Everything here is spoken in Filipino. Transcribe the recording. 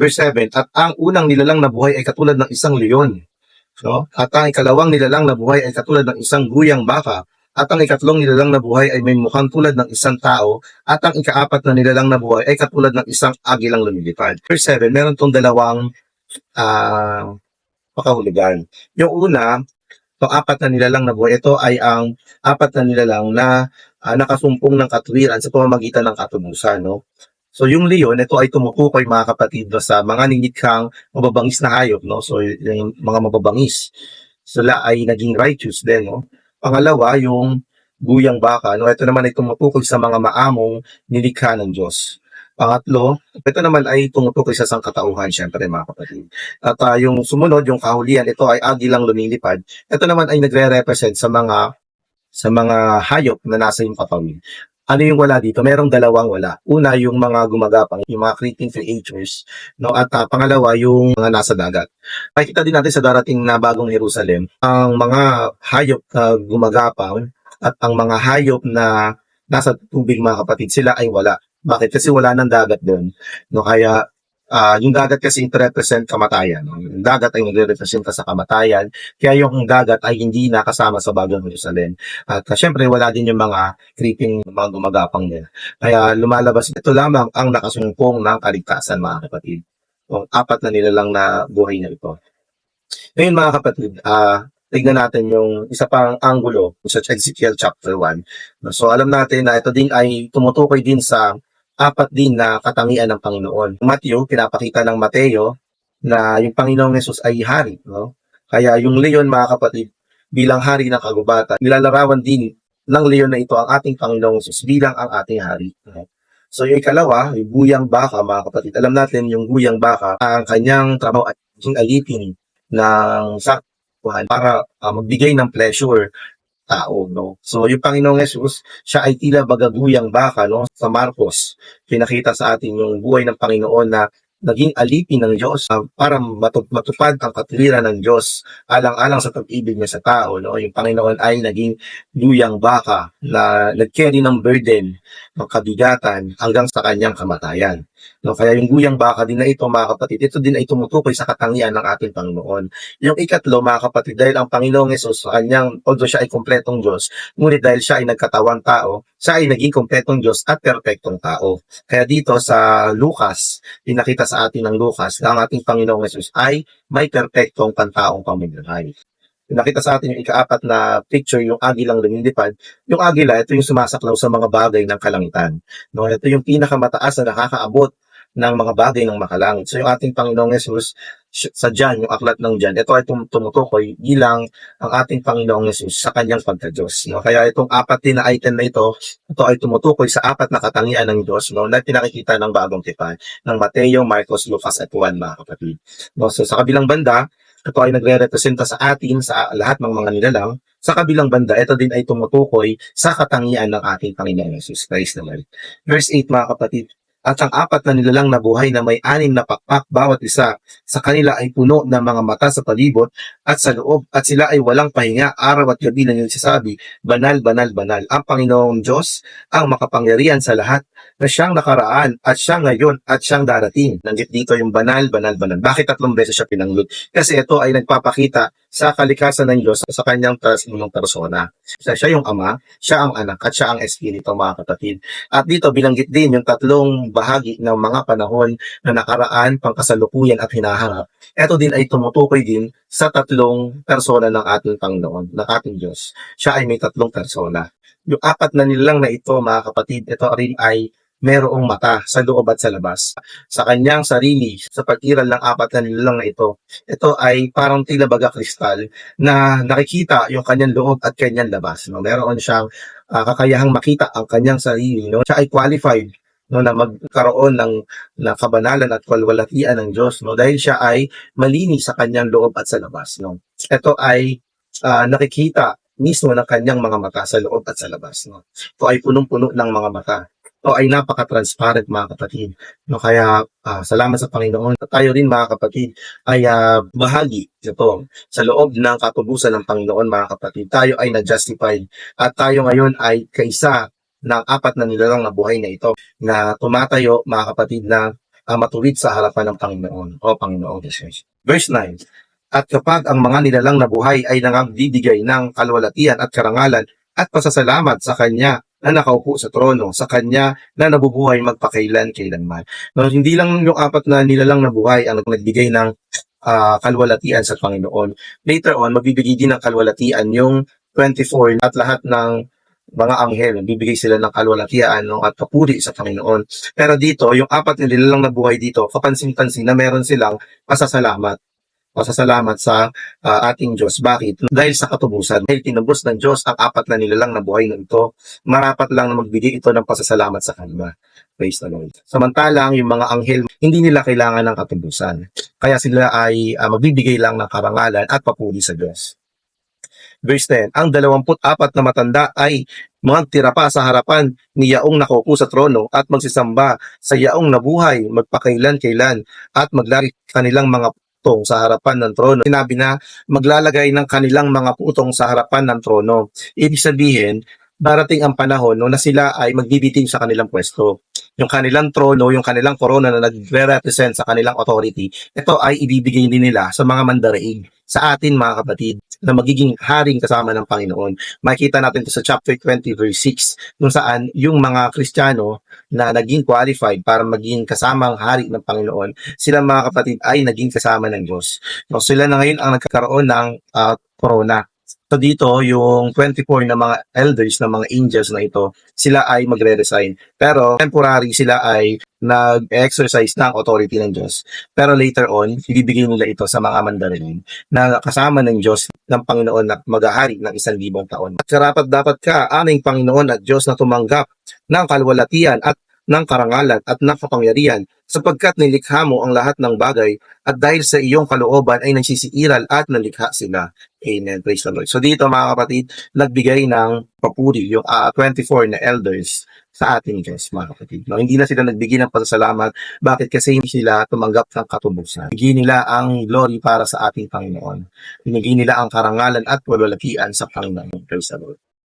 Verse 7, at ang unang nilalang na buhay ay katulad ng isang leon. No? At ang ikalawang nilalang na buhay ay katulad ng isang guyang baka. At ang ikatlong nilalang na buhay ay may mukhang tulad ng isang tao. At ang ikaapat na nilalang na buhay ay katulad ng isang agilang lumilipad. Verse 7, meron tong dalawang ah pakahulugan. Yung una, itong apat na nilalang na buhay, ito ay ang apat na nilalang na ah, nakasumpong ng katuwiran sa pamamagitan ng katubusan. No? So yung leon, ito ay tumutukoy mga kapatid no, sa mga ninikhang mababangis na hayop. No? So yung mga mababangis, sila ay naging righteous din. No? Pangalawa, yung guyang baka. No? Ito naman ay tumutukoy sa mga maamong nilikha ng Diyos. Pangatlo, ito naman ay tumutukoy sa sangkatauhan, syempre mga kapatid. At ah, yung sumunod, yung kahulian, ito ay agilang lumilipad. Ito naman ay nagre-represent sa mga sa mga hayop na nasa yung katawid. Ano yung wala dito? Merong dalawang wala. Una, yung mga gumagapang, yung mga creeping creatures. No? At ah, pangalawa, yung mga nasa dagat. Makikita din natin sa darating na bagong Jerusalem, ang mga hayop na gumagapang at ang mga hayop na nasa tubig mga kapatid, sila ay wala. Bakit? Kasi wala ng dagat doon. No? Kaya ah, yung dagat kasi represent kamatayan. No? Yung dagat ay nagre-represent sa kamatayan. Kaya yung dagat ay hindi nakasama sa bagong Jerusalem. At uh, syempre, wala din yung mga creeping mga gumagapang nila. Kaya lumalabas, ito lamang ang nakasumpong ng kaligtasan, mga kapatid. O, apat na nila lang na buhay na ito. Ngayon, mga kapatid, ah tignan natin yung isa pang angulo sa Ezekiel chapter 1. So, alam natin na ito din ay tumutukoy din sa apat din na katangian ng Panginoon. Matthew, pinapakita ng Mateo na yung Panginoong Yesus ay hari. No? Kaya yung leon, mga kapatid, bilang hari ng kagubatan, nilalarawan din ng leon na ito ang ating Panginoong Yesus bilang ang ating hari. No? So yung ikalawa, yung guyang baka, mga kapatid. Alam natin yung guyang baka, ang kanyang trabaho ay alipin ng saktuhan para ah, magbigay ng pleasure tao, no? So, yung Panginoong Jesus, siya ay tila bagaguyang baka, no? Sa Marcos, pinakita sa atin yung buhay ng Panginoon na naging alipin ng Diyos ah, para matu- matupad ang katwiran ng Diyos alang-alang sa pag-ibig niya sa tao, no? Yung Panginoon ay naging guyang baka na nag-carry ng burden, ng kabigatan hanggang sa kanyang kamatayan. No, kaya yung guyang baka din na ito, mga kapatid, ito din ay tumutukoy sa katangian ng ating Panginoon. Yung ikatlo, mga kapatid, dahil ang Panginoong Yesus, kanyang, although siya ay kompletong Diyos, ngunit dahil siya ay nagkatawang tao, siya ay naging kompletong Diyos at perpektong tao. Kaya dito sa Lucas, pinakita sa atin ng Lucas na ang ating Panginoong Yesus ay may perpektong pantaong pamumuhay. Pinakita sa atin yung ikaapat na picture, yung agilang lumilipad. Yung agila, ito yung sumasaklaw sa mga bagay ng kalangitan. No, ito yung pinakamataas na nakakaabot ng mga bagay ng makalangit. So yung ating Panginoong Yesus, sa John, yung aklat ng John, ito ay tum- tumutukoy bilang ang ating Panginoong Yesus sa kanyang pagka-Diyos. No? Kaya itong apat din na item na ito, ito ay tumutukoy sa apat na katangian ng Diyos no? na pinakikita ng bagong tipan ng Mateo, Marcos, Lucas at Juan, mga kapatid. No? So sa kabilang banda, ito ay nagre-representa sa atin sa lahat ng mga nilalang. Sa kabilang banda, ito din ay tumutukoy sa katangian ng ating Panginoong Yesus Christ naman. Verse 8 mga kapatid, at ang apat na nilalang na buhay na may anim na pakpak bawat isa, sa kanila ay puno ng mga mata sa palibot at sa loob, at sila ay walang pahinga araw at gabi na nagsasabi, banal, banal, banal. Ang Panginoong Diyos, ang makapangyarihan sa lahat, na siyang nakaraan at siyang ngayon at siyang darating. Nanggit dito yung banal, banal, banal. Bakit tatlong beses siya pinanglog? Kasi ito ay nagpapakita sa kalikasan ng Diyos sa kanyang tasinong persona. Siya, siya yung Ama, siya ang Anak, at siya ang Espiritu, mga kapatid. At dito binanggit din yung tatlong bahagi ng mga panahon na nakaraan, pangkasalukuyan at hinaharap. Ito din ay tumutukoy din sa tatlong persona ng ating Panginoon, ng ating Diyos. Siya ay may tatlong persona. Yung apat na nilang na ito, mga kapatid, ito rin ay merong mata sa loob at sa labas. Sa kanyang sarili, sa pag-iral ng apat na nilalang na ito, ito ay parang tila baga kristal na nakikita yung kanyang loob at kanyang labas. No? Meron siyang ah, kakayahang makita ang kanyang sarili. No? Siya ay qualified no na magkaroon ng na kabanalan at kalwalatian ng Diyos no dahil siya ay malinis sa kanyang loob at sa labas no. Ito ay ah, nakikita mismo ng kanyang mga mata sa loob at sa labas no. Ito ay punong-puno ng mga mata. Ito ay napaka-transparent mga kapatid no kaya ah, salamat sa Panginoon. Tayo rin mga kapatid ay ah, bahagi ito sa loob ng katubusan ng Panginoon mga kapatid. Tayo ay na-justified at tayo ngayon ay kaisa ng apat na nilalang na buhay na ito na tumatayo mga kapatid na ah, matuwid sa harapan ng Panginoon o Panginoong Jesus. Verse 9, At kapag ang mga nilalang na buhay ay nangagbibigay ng kalwalatian at karangalan at pasasalamat sa Kanya na nakaupo sa trono, sa Kanya na nabubuhay magpakailan kailanman. No, hindi lang yung apat na nilalang na buhay ang nagbigay ng ah, kalwalatian sa Panginoon. Later on, magbibigay din ng kalwalatian yung 24 at lahat ng mga anghel, bibigay sila ng kalwalatian no, at papuri sa Panginoon. Pero dito, yung apat na nilalang na buhay dito, kapansin-pansin na meron silang pasasalamat. Pasasalamat sa ah, ating Diyos. Bakit? Dahil sa katubusan. Dahil tinubos ng Diyos ang apat na nilalang na buhay na ito, marapat lang na magbigay ito ng pasasalamat sa Kanya. Praise the Lord. Samantalang yung mga anghel, hindi nila kailangan ng katubusan. Kaya sila ay ah, magbibigay lang ng karangalan at papuri sa Diyos. Verse 10, Ang 24 na matanda ay magtira pa sa harapan ni Yaong nakaupo sa trono at magsisamba sa Yaong nabuhay magpakailan-kailan at maglari kanilang mga putong sa harapan ng trono. Sinabi na maglalagay ng kanilang mga putong sa harapan ng trono. Ibig sabihin, darating ang panahon no, na sila ay magbibiting sa kanilang pwesto. Yung kanilang trono, yung kanilang corona na nagre-represent sa kanilang authority, ito ay ibibigay din nila sa mga mandaraig, sa atin mga kapatid, na magiging haring kasama ng Panginoon. Makikita natin ito sa chapter 20 verse 6, kung saan yung mga Kristiyano na naging qualified para maging kasamang hari ng Panginoon, sila mga kapatid ay naging kasama ng Diyos. So, sila na ngayon ang nagkakaroon ng ah, corona. So dito, yung 24 na mga elders na mga angels na ito, sila ay magre-resign. Pero temporary sila ay nag-exercise ng authority ng Diyos. Pero later on, ibibigay nila ito sa mga mandarin na kasama ng Diyos ng Panginoon na maghahari ng isang libong taon. At karapat dapat ka, aming Panginoon at Diyos na tumanggap ng kalwalatian at ng karangalan at ng kapangyarihan sapagkat nilikha mo ang lahat ng bagay at dahil sa iyong kalooban ay nagsisiiral at nalikha sila. Amen. Praise the Lord. So dito mga kapatid, nagbigay ng papuri yung ah, 24 na elders sa ating Diyos, mga kapatid. No, hindi na sila nagbigay ng pasasalamat. Bakit? Kasi hindi sila tumanggap ng katubusan. Bigyan nila ang glory para sa ating Panginoon. Binigay nila ang karangalan at walwalakian sa Panginoon. Praise the Lord.